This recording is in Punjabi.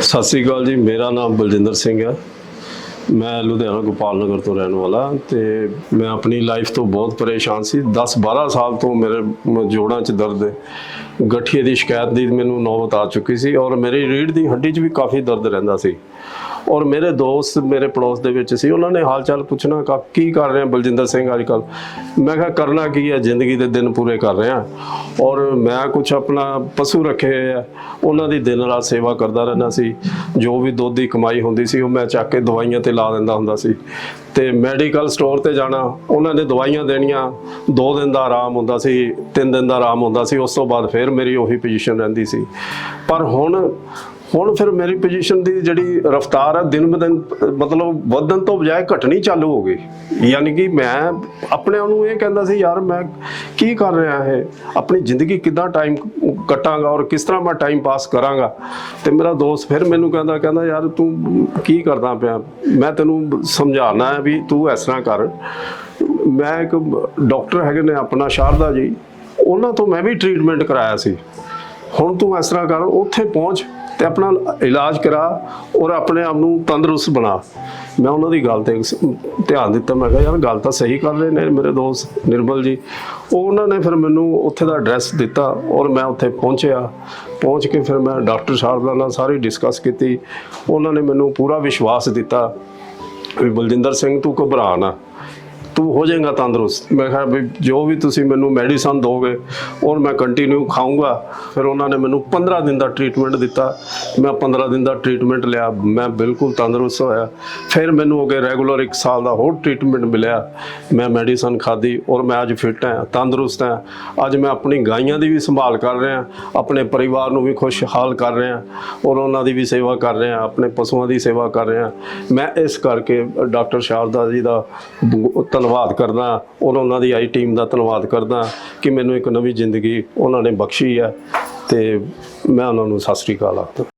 ਸਤਿ ਸ੍ਰੀ ਅਕਾਲ ਜੀ, ਮੇਰਾ ਨਾਮ ਬਲਜਿੰਦਰ ਸਿੰਘ ਹੈ। ਮੈਂ ਲੁਧਿਆਣਾ ਗੋਪਾਲ ਨਗਰ ਤੋਂ ਰਹਿਣ ਵਾਲਾ ਤੇ ਮੈਂ ਆਪਣੀ ਲਾਈਫ ਤੋਂ ਬਹੁਤ ਪਰੇਸ਼ਾਨ ਸੀ। 10 12 ਸਾਲ ਤੋਂ ਮੇਰੇ ਜੋੜਾਂ 'ਚ ਦਰਦ ਹੈ। ਗਠੀਏ ਦੀ ਸ਼ਿਕਾਇਤ ਦੀ ਮੈਨੂੰ ਨੌਬਤ ਆ ਚੁੱਕੀ ਸੀ ਔਰ ਮੇਰੀ ਰੀੜ੍ਹ ਦੀ ਹੱਡੀ 'ਚ ਵੀ ਕਾਫੀ ਦਰਦ ਰਹਿੰਦਾ ਸੀ। ਔਰ ਮੇਰੇ ਦੋਸਤ ਮੇਰੇ ਪੜੋਸ ਦੇ ਵਿੱਚ ਸੀ, ਉਹਨਾਂ ਨੇ ਹਾਲ ਪੁੱਛਣਾ, ਕਾ ਕੀ ਕਰ ਰਹੇ ਬਲਜਿੰਦਰ ਸਿੰਘ ਅੱਜ ਕੱਲ ਮੈਂ ਕਿਹਾ, ਕਰਨਾ ਕੀ ਹੈ ਜ਼ਿੰਦਗੀ ਦੇ ਦਿਨ ਪੂਰੇ ਕਰ ਰਹੇ ਆ। ਔਰ ਮੈਂ ਕੁਝ ਆਪਣਾ ਪਸ਼ੂ ਰੱਖੇ ਹੋਏ ਆ, ਉਹਨਾਂ ਦੀ ਦਿਨ ਰਾਤ ਸੇਵਾ ਕਰਦਾ ਰਹਿੰਦਾ ਸੀ। ਜੋ ਵੀ ਦੁੱਧ ਦੀ ਕਮਾਈ ਹੁੰਦੀ ਸੀ, ਉਹ ਮੈਂ ਚੱਕ ਕੇ ਦਵਾਈਆਂ ਤੇ ਲਾ ਦਿੰਦਾ ਹੁੰਦਾ ਸੀ। ਤੇ ਮੈਡੀਕਲ ਸਟੋਰ ਤੇ ਜਾਣਾ, ਉਹਨਾਂ ਨੇ ਦਵਾਈਆਂ ਦੇਣੀਆਂ 2 ਦਿਨ ਦਾ ਆਰਾਮ ਹੁੰਦਾ ਸੀ 3 ਦਿਨ ਦਾ ਆਰਾਮ ਹੁੰਦਾ ਸੀ, ਉਸ ਤੋਂ ਬਾਅਦ ਫਿਰ ਮੇਰੀ ਉਹੀ ਪੋਜੀਸ਼ਨ ਰਹਿੰਦੀ ਸੀ। ਪਰ ਹੁਣ ਹੁਣ ਫਿਰ ਮੇਰੀ ਪੋਜੀਸ਼ਨ ਦੀ ਜਿਹੜੀ ਰਫਤਾਰ ਹੈ ਦਿਨ ਬ ਦਿਨ, ਮਤਲਬ ਵਧਣ ਤੋਂ ਬਜਾਏ ਘਟਣੀ ਚਾਲੂ ਹੋ ਗਈ। ਯਾਨੀ ਕਿ ਮੈਂ ਆਪਣੇ ਆਪ ਨੂੰ ਇਹ ਕਹਿੰਦਾ ਸੀ, ਯਾਰ ਮੈਂ ਕੀ ਕਰ ਰਿਹਾ ਹੈ ਆਪਣੀ ਜ਼ਿੰਦਗੀ ਕਿੱਦਾਂ ਟਾਈਮ ਕੱਟਾਂਗਾ ਔਰ ਕਿਸ ਤਰ੍ਹਾਂ ਮੈਂ ਟਾਈਮ ਪਾਸ ਕਰਾਂਗਾ? ਤੇ ਮੇਰਾ ਦੋਸਤ ਫਿਰ ਮੈਨੂੰ ਕਹਿੰਦਾ ਕਹਿੰਦਾ, ਯਾਰ ਤੂੰ ਕੀ ਕਰਦਾ ਪਿਆ? ਮੈਂ ਤੈਨੂੰ ਸਮਝਾਉਣਾ ਹੈ ਵੀ ਤੂੰ ਇਸ ਤਰ੍ਹਾਂ ਕਰ। ਮੈਂ ਇੱਕ ਡਾਕਟਰ ਹੈਗੇ ਨੇ, ਆਪਣਾ ਸ਼ਾਰਦਾ ਜੀ। ਉਹਨਾਂ ਤੋਂ ਮੈਂ ਵੀ ਟ੍ਰੀਟਮੈਂਟ ਕਰਾਇਆ ਸੀ। ਹੁਣ ਤੂੰ ਇਸ ਤਰ੍ਹਾਂ ਕਰ, ਉੱਥੇ ਪਹੁੰਚ ਤੇ ਆਪਣਾ ਇਲਾਜ ਕਰਾ ਔਰ ਆਪਣੇ ਆਪ ਨੂੰ ਤੰਦਰੁਸਤ ਬਣਾ। ਮੈਂ ਉਹਨਾਂ ਦੀ ਗੱਲ ਤੇ ਧਿਆਨ ਦਿੱਤਾ, ਮੈਂ ਕਿਹਾ, ਯਾਰ, ਗੱਲ ਤਾਂ ਸਹੀ ਕਰ ਰਹੇ ਨੇ ਮੇਰੇ ਦੋਸਤ ਨਿਰਮਲ ਜੀ। ਉਹ ਉਹਨਾਂ ਨੇ ਫਿਰ ਮੈਨੂੰ ਉੱਥੇ ਦਾ ਐਡਰੈਸ ਦਿੱਤਾ ਔਰ ਮੈਂ ਉੱਥੇ ਪਹੁੰਚਿਆ। ਪਹੁੰਚ ਕੇ ਫਿਰ ਮੈਂ ਡਾਕਟਰ ਸਾਹਿਬ ਨਾਲ ਸਾਰੀ ਡਿਸਕਸ ਕੀਤੀ। ਉਹਨਾਂ ਨੇ ਮੈਨੂੰ ਪੂਰਾ ਵਿਸ਼ਵਾਸ ਦਿੱਤਾ ਵੀ ਬਲਜਿੰਦਰ ਸਿੰਘ, ਤੂੰ ਘਬਰਾ ਨਾ। ਤੂੰ ਹੋ ਜਾਏਗਾ ਤੰਦਰੁਸਤ। ਮੈਂ ਕਿਹਾ ਵੀ ਜੋ ਵੀ ਤੁਸੀਂ ਮੈਨੂੰ ਮੈਡੀਸਨ ਦੋਗੇ ਔਰ ਮੈਂ ਕੰਟੀਨਿਊ ਖਾਊਂਗਾ ਫਿਰ ਉਹਨਾਂ ਨੇ ਮੈਨੂੰ 15 ਦਿਨ ਦਾ ਟ੍ਰੀਟਮੈਂਟ ਦਿੱਤਾ। ਮੈਂ 15 ਦਿਨ ਦਾ ਟ੍ਰੀਟਮੈਂਟ ਲਿਆ। ਮੈਂ ਬਿਲਕੁਲ ਤੰਦਰੁਸਤ ਹੋਇਆ। ਫਿਰ ਮੈਨੂੰ ਹੋ ਗਿਆ ਰੈਗੂਲਰ 1 ਸਾਲ ਦਾ ਹੋਰ ਟ੍ਰੀਟਮੈਂਟ ਮਿਲਿਆ। ਮੈਂ ਮੈਡੀਸਨ ਖਾਧੀ ਔਰ ਮੈਂ ਅੱਜ ਫਿੱਟ ਹਾਂ, ਤੰਦਰੁਸਤ ਹਾਂ। ਅੱਜ ਮੈਂ ਆਪਣੀ ਗਾਈਆਂ ਦੀ ਵੀ ਸੰਭਾਲ ਕਰ ਰਿਹਾ ਆਪਣੇ ਪਰਿਵਾਰ ਨੂੰ ਵੀ ਖੁਸ਼ਹਾਲ ਕਰ ਰਿਹਾ ਔਰ ਉਹਨਾਂ ਦੀ ਵੀ ਸੇਵਾ ਕਰ ਰਿਹਾ ਆਪਣੇ ਪਸ਼ੂਆਂ ਦੀ ਸੇਵਾ ਕਰ ਰਿਹਾ ਮੈਂ ਇਸ ਕਰਕੇ ਡਾਕਟਰ ਸ਼ਾਰਦਾ ਜੀ ਦਾ ਧੰਨਵਾਦ ਕਰਦਾ ਔਰ ਉਹਨਾਂ ਦੀ ਆਈ ਟੀਮ ਦਾ ਧੰਨਵਾਦ ਕਰਦਾ ਕਿ ਮੈਨੂੰ ਇੱਕ ਨਵੀਂ ਜ਼ਿੰਦਗੀ ਉਹਨਾਂ ਨੇ ਬਖਸ਼ੀ ਹੈ। ਤੇ ਮੈਂ ਉਹਨਾਂ ਨੂੰ ਸਤਿ ਸ੍ਰੀ ਅਕਾਲ ਆਖਦਾ।